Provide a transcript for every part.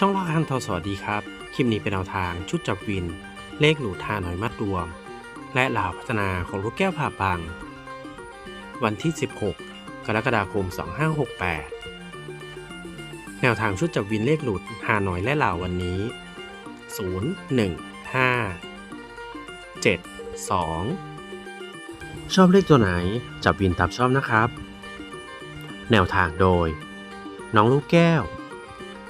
ช่องลอกฮันทอสวัสดีครับ คลิปนี้เป็นแนวทางชุดจับวิน เลขหลูทาหน่อยมัดรวม และเหล่าพัฒนาของลูกแก้วผ่าปัง วันที่ 16 กรกฎาคม 2568 แนวทางชุดจับวินเลขหลุดหาหน่อยและเหล่าวันนี้ 0 1 5 7 2 ชอบเลขตัวไหนจับวินตามชอบนะครับ แนวทางโดย น้องลูกแก้ว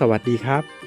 สวัสดีครับ